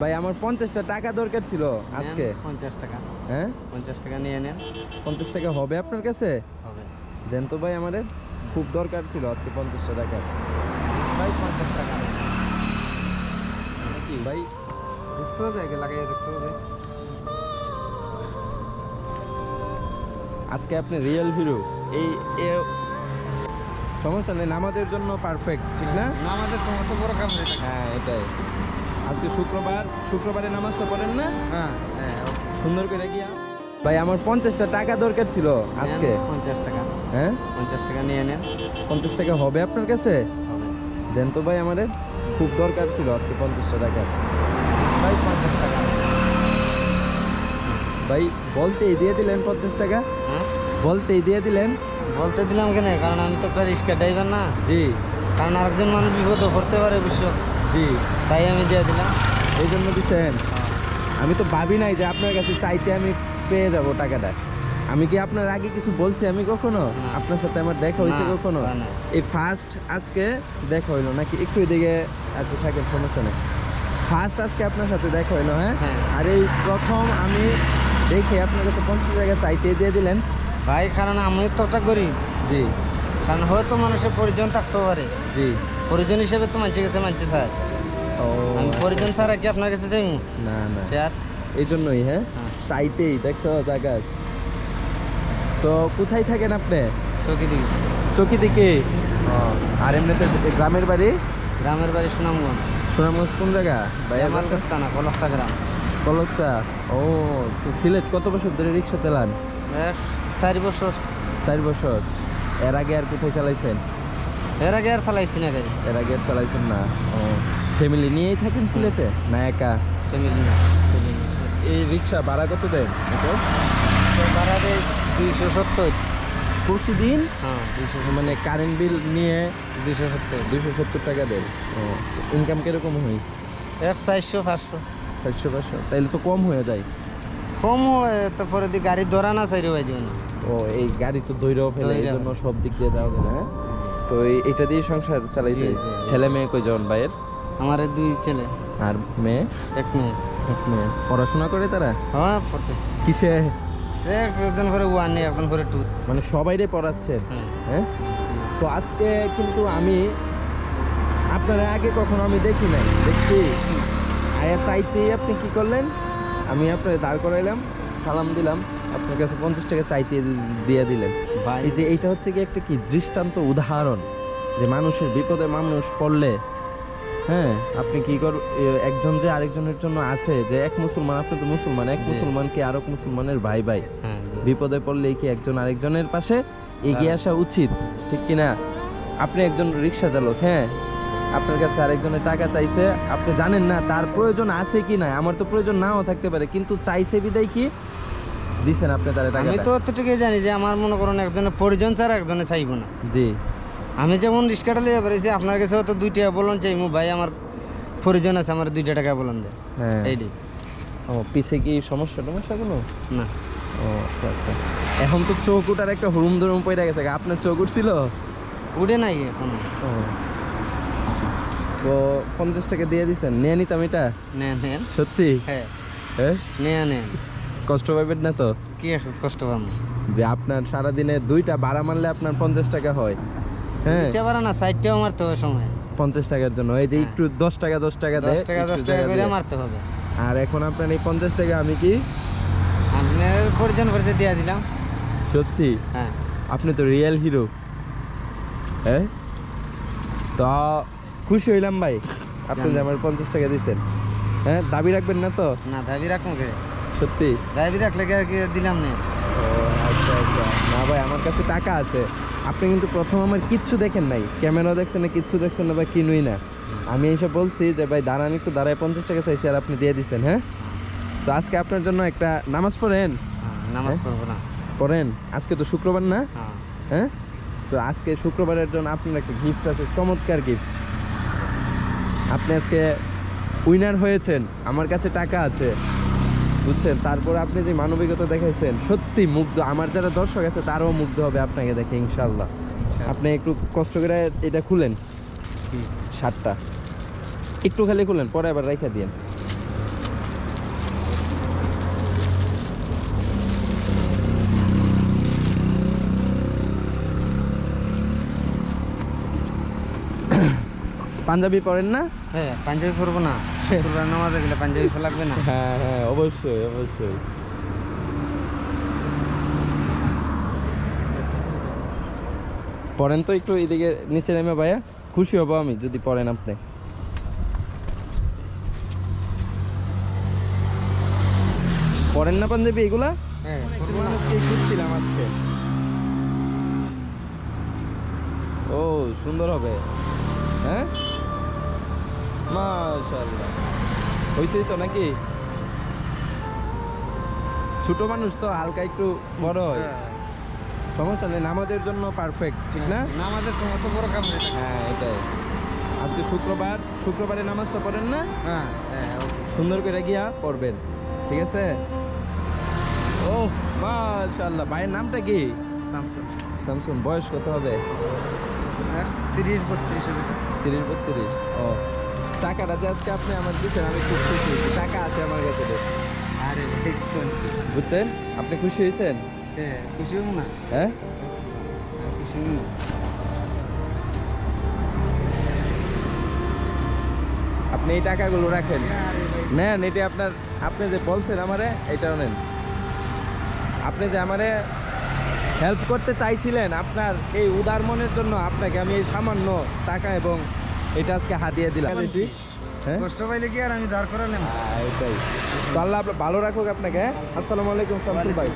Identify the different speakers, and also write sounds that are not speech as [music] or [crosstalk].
Speaker 1: ভাই আমার পঞ্চাশটা টাকা দরকার ছিল আজকে।
Speaker 2: পঞ্চাশ টাকা।
Speaker 1: হ্যাঁ?
Speaker 2: পঞ্চাশ টাকা নিয়ে নেন।
Speaker 1: পঞ্চাশ টাকা হবে আপনার কাছে?
Speaker 2: হবে।
Speaker 1: দেন তো ভাই আমাদের খুব দরকার ছিল আজকে পঞ্চাশটা টাকা।
Speaker 2: ভাই পঞ্চাশ টাকা।
Speaker 1: কি ভাই
Speaker 2: দেখতে হবে আগে লাগাইয়ে দেখতে হবে।
Speaker 1: আজকে আপনি রিয়েল হিরো এই সমস্যা নেই নামাজের জন্য পারফেক্ট ঠিক না?
Speaker 2: আমাদের সময় তো বড় কাম
Speaker 1: হ্যাঁ এটাই। আজকে শুক্রবার শুক্রবারে নামাজটা পড়েন না?
Speaker 2: হ্যাঁ হ্যাঁ
Speaker 1: সুন্দর করে গিয়া। ভাই আমার পঞ্চাশটা টাকা দরকার ছিল আজকে।
Speaker 2: পঞ্চাশ টাকা।
Speaker 1: হ্যাঁ?
Speaker 2: পঞ্চাশ টাকা নিয়ে নেন।
Speaker 1: পঞ্চাশ টাকা হবে আপনার কাছে? দেন তো ভাই আমাদের খুব দরকার ছিল আজকে পঞ্চাশটা টাকা।
Speaker 2: ভাই পঞ্চাশ টাকা।
Speaker 1: ভাই বলতেই দিয়ে দিলেন পঞ্চাশ টাকা।
Speaker 2: হ্যাঁ?
Speaker 1: বলতেই দিয়ে দিলেন।
Speaker 2: বলতে দিলাম কেন? কারণ আমি তো রিক্সা ড্রাইভার না।
Speaker 1: জি।
Speaker 2: কারণ আরেকজন মানুষ বিপদে পড়তে পারে অবশ্য
Speaker 1: জি।
Speaker 2: তাই আমি দিয়ে দিলাম।
Speaker 1: এই জন্য দিচ্ছেন আমি তো ভাবি নাই যে আপনার কাছে চাইতে আমি পেয়ে যাব টাকাটা। আমি কি আপনার আগে কিছু বলছি আমি কখনো? আপনার সাথে আমার দেখা হয়েছে কখনো? এই ফার্স্ট আজকে দেখা হইল নাকি একটু এদিকে আচ্ছা থাকে সমস্যা নেই। ফার্স্ট আজকে আপনার সাথে দেখা হইল হ্যাঁ?
Speaker 2: হ্যাঁ।
Speaker 1: আর এই প্রথম আমি দেখে আপনার কাছে পঞ্চাশ টাকা চাইতে দিয়ে দিলেন।
Speaker 2: ভাই কারণ আমি তো একটা গরিব।
Speaker 1: জি।
Speaker 2: কারণ হয়তো মানুষের প্রয়োজন থাকতে পারে।
Speaker 1: জি।
Speaker 2: প্রয়োজন হিসেবে তো মানুষের কাছে মানছে স্যার। আমি পরিজন ছাড়া কি আপনার কাছে যাইমু?
Speaker 1: না না। এই জন্যই হ্যাঁ?
Speaker 2: হ্যাঁ।
Speaker 1: চাইতেই দেখছ জায়গা। তো কোথায় থাকেন আপনি?
Speaker 2: চৌকি দিকে
Speaker 1: চকি দিকে আর এমনিতে গ্রামের বাড়ি?
Speaker 2: গ্রামের বাড়ি সুনামগঞ্জ।
Speaker 1: সুনামগঞ্জ কোন জায়গা? ভাই
Speaker 2: আমার কাছে না গ্রাম।
Speaker 1: কলকতা ও তো সিলেট কত বছর ধরে রিক্সা চালান?
Speaker 2: চারি বছর।
Speaker 1: চার বছর। এর আগে আর কোথায় চালাইছেন?
Speaker 2: এর আগে আর চালাইছি না গাড়ি।
Speaker 1: এর আগে আর চালাইছেন না। ও ফ্যামিলি নিয়েই থাকেন সিলেটে? না একা?
Speaker 2: ফ্যামিলি না
Speaker 1: এই রিক্সা ভাড়া কত দেন? এটা?
Speaker 2: ভাড়া দেয় দুইশো সত্তর।
Speaker 1: প্রতিদিন?
Speaker 2: হ্যাঁ দুইশো
Speaker 1: মানে কারেন্ট বিল নিয়ে
Speaker 2: দুইশো সত্তর।
Speaker 1: দুইশো সত্তর টাকা দেয়। ও ইনকাম কীরকম হয়?
Speaker 2: এক চারশো পাঁচশো।
Speaker 1: চারশো পাঁচশো। তাইলে তো কম হয়ে যায়।
Speaker 2: কম হয় তো পরে দিয়ে গাড়ি ধরা না চাইরে ভাই না
Speaker 1: ও এই গাড়ি তো দৈরাও ফেলে এই জন্য সব দিক দিয়ে যাওয়া যায় না হ্যাঁ? তো এটা দিয়ে সংসার চালাইছে। ছেলে মেয়ে কয়জন ভাইয়ের?
Speaker 2: আমার দুই ছেলে।
Speaker 1: আর মেয়ে?
Speaker 2: এক মেয়ে।
Speaker 1: এক মেয়ে। পড়াশোনা করে তারা?
Speaker 2: হ্যাঁ পড়তেছে।
Speaker 1: কিসে?
Speaker 2: এক একজন করে ওয়ান একজন করে টু
Speaker 1: মানে সবাইরে পড়াচ্ছে?
Speaker 2: হ্যাঁ।
Speaker 1: তো আজকে কিন্তু আমি আপনারা আগে কখনো আমি দেখি নাই। দেখছি? আয়া চাইতেই আপনি কি করলেন? আমি আপনার দাঁড় করাইলাম সালাম দিলাম আপনার কাছে পঞ্চাশ টাকা চাইতে দিয়ে দিলেন।
Speaker 2: ভাই।
Speaker 1: এই যে এইটা হচ্ছে কি একটা কি দৃষ্টান্ত উদাহরণ? যে মানুষের বিপদে মানুষ পড়লে হ্যাঁ আপনি কি কর একজন যে আরেকজনের জন্য আছে যে এক মুসলমান আপনি তো মুসলমান এক মুসলমানকে আরেক মুসলমানের ভাই ভাই?
Speaker 2: হ্যাঁ
Speaker 1: বিপদে পড়লে কি একজন আরেকজনের পাশে এগিয়ে আসা উচিত? ঠিক কি না আপনি একজন রিক্সা চালক হ্যাঁ? আপনার কাছে আরেকজনের টাকা চাইছে আপনি জানেন না তার প্রয়োজন আছে কি না আমার তো প্রয়োজন নাও থাকতে পারে কিন্তু চাইছে বিদায় কি? দিছেন আপনি তার টাকা
Speaker 2: আমি তো অতটুকুই জানি যে আমার মনে করেন একজনের প্রয়োজন ছাড়া একজনে চাইব না।
Speaker 1: জি।
Speaker 2: আমি যেমন রিক্সাটা লিয়ে বেরিয়েছি আপনার কাছে তো দুই টাকা বলুন চাইমু ভাই আমার পরিজন আছে আমার দুইটা টাকা বলুন দে।
Speaker 1: হ্যাঁ।
Speaker 2: এইটি
Speaker 1: ও পিছে কি সমস্যা টমস্যা কোনো?
Speaker 2: না।
Speaker 1: ও আচ্ছা আচ্ছা। এখন তো চৌকুটার একটা হুরুম ধরুম পড়ে গেছে আপনার চৌকুট ছিল
Speaker 2: উঠে নাই এখনও।
Speaker 1: ও। তো পঞ্চাশ টাকা দিয়ে দিচ্ছেন নিয়ে নিতাম এটা?
Speaker 2: নেন
Speaker 1: সত্যি?
Speaker 2: হ্যাঁ।
Speaker 1: হ্যাঁ?
Speaker 2: নেন নেন।
Speaker 1: কষ্ট পাবেন না তো?
Speaker 2: কি কষ্ট পাবেন
Speaker 1: যে আপনার সারাদিনে দুইটা বাড়া মারলে আপনার পঞ্চাশ টাকা হয়। হ্যাঁ।
Speaker 2: পারে না সাইডটাও মারতে হবে সময়।
Speaker 1: পঞ্চাশ টাকার জন্য। এই যে
Speaker 2: হ্যাঁ।
Speaker 1: একটু দশ টাকা দশ টাকা
Speaker 2: দশ টাকা দশ টাকা করে মারতে হবে।
Speaker 1: আর এখন আপনার এই পঞ্চাশ টাকা আমি কি?
Speaker 2: আপনার পরিজন পরিচয় দিয়ে দিলাম।
Speaker 1: সত্যি?
Speaker 2: হ্যাঁ।
Speaker 1: আপনি তো রিয়েল হিরো হ্যাঁ? তো খুশি হইলাম ভাই। আপনি যে আমার পঞ্চাশ টাকা দিচ্ছেন হ্যাঁ দাবি রাখবেন না তো?
Speaker 2: না দাবি রাখব কে?
Speaker 1: সত্যি?
Speaker 2: দাবি রাখলে কি আর কি দিলাম না?
Speaker 1: ও আচ্ছা আচ্ছা। না ভাই আমার কাছে টাকা আছে। আপনি কিন্তু প্রথম আমার কিচ্ছু দেখেন নাই। ক্যামেরা দেখছেন না কিচ্ছু দেখছেন না বা কিনুই না। আমি এইসব বলছি যে ভাই দাঁড়ান একটু দাঁড়ায় পঞ্চাশ টাকা চাইছি আর আপনি দিয়ে দিচ্ছেন হ্যাঁ? তো আজকে আপনার জন্য একটা নামাজ পড়েন?
Speaker 2: হ্যাঁ, নামাজ
Speaker 1: হ্যাঁ?
Speaker 2: পড়ব না।
Speaker 1: পড়েন? আজকে তো শুক্রবার না?
Speaker 2: হ্যাঁ।
Speaker 1: হ্যাঁ? তো আজকে শুক্রবারের জন্য আপনার একটা গিফট আছে চমৎকার গিফট আপনি আজকে উইনার হয়েছেন আমার কাছে টাকা আছে। বুঝছেন? তারপর আপনি যে মানবিকতা দেখাইছেন সত্যি মুগ্ধ। আমার যারা দর্শক আছে তারও মুগ্ধ হবে আপনাকে দেখে ইনশাল্লাহ আচ্ছা। আপনি একটু কষ্ট করে এটা খুলেন। সাতটা। একটু খালি খুলেন পরে আবার রেখে দিয়েন। [coughs] পাঞ্জাবি পরেন না?
Speaker 2: হ্যাঁ পাঞ্জাবি পরবো না। নামাজে গেলে পাঞ্জাবি পরা লাগবে না?
Speaker 1: হ্যাঁ হ্যাঁ অবশ্যই অবশ্যই। পড়েন তো একটু এদিকে নিচে নেমে ভাইয়া। খুশি হব আমি যদি পড়েন আপনি। পড়েন না পাঞ্জাবি এগুলা?
Speaker 2: হ্যাঁ
Speaker 1: খুঁজছিলাম আজকে। ও সুন্দর হবে। হ্যাঁ? মাশাআল্লাহ। হয়েছেই তো নাকি? ছোট মানুষ তো হালকা একটু বড় হয়।
Speaker 2: হ্যাঁ।
Speaker 1: সমস্যা নেই নামাজের জন্য পারফেক্ট ঠিক না?
Speaker 2: নামাজের সময় তো বড় কাম
Speaker 1: হ্যাঁ এটাই। আজকে শুক্রবার শুক্রবারে নামাজটা পড়েন না?
Speaker 2: হ্যাঁ হ্যাঁ
Speaker 1: সুন্দর করে গিয়া পড়বেন ঠিক আছে? ও মাশাআল্লাহ ভাইয়ের নামটা কি?
Speaker 2: স্যামসাং।
Speaker 1: স্যামসুং বয়স কত হবে?
Speaker 2: তিরিশ বত্রিশ
Speaker 1: তিরিশ বত্রিশ ও। টাকাটা যে আজকে আপনি আমার দিচ্ছেন আমি খুব খুশি হয়েছি। টাকা আছে আমার কাছে
Speaker 2: আরে
Speaker 1: বুঝছেন? আপনি খুশি হয়েছেন?
Speaker 2: হ্যাঁ খুশি হব না? খুশি হব না?
Speaker 1: আপনি এই টাকাগুলো রাখেন। নেন এটা আপনার আপনি যে বলছেন আমারে এটাও নেন। আপনি যে আমারে হেল্প করতে চাইছিলেন আপনার এই উদার মনের জন্য আপনাকে আমি এই সামান্য টাকা এবং এটা আজকে হাতিয়ে দিলাম। হ্যাঁ?
Speaker 2: কষ্ট পাইলে কি আর আমি দাঁড় করালাম?
Speaker 1: হ্যাঁ, এটাই। তো আল্লাহ আপনার ভালো রাখুক আপনাকে আসসালামাইকুম আসসালামু আলাইকুম শামসুল ভাই।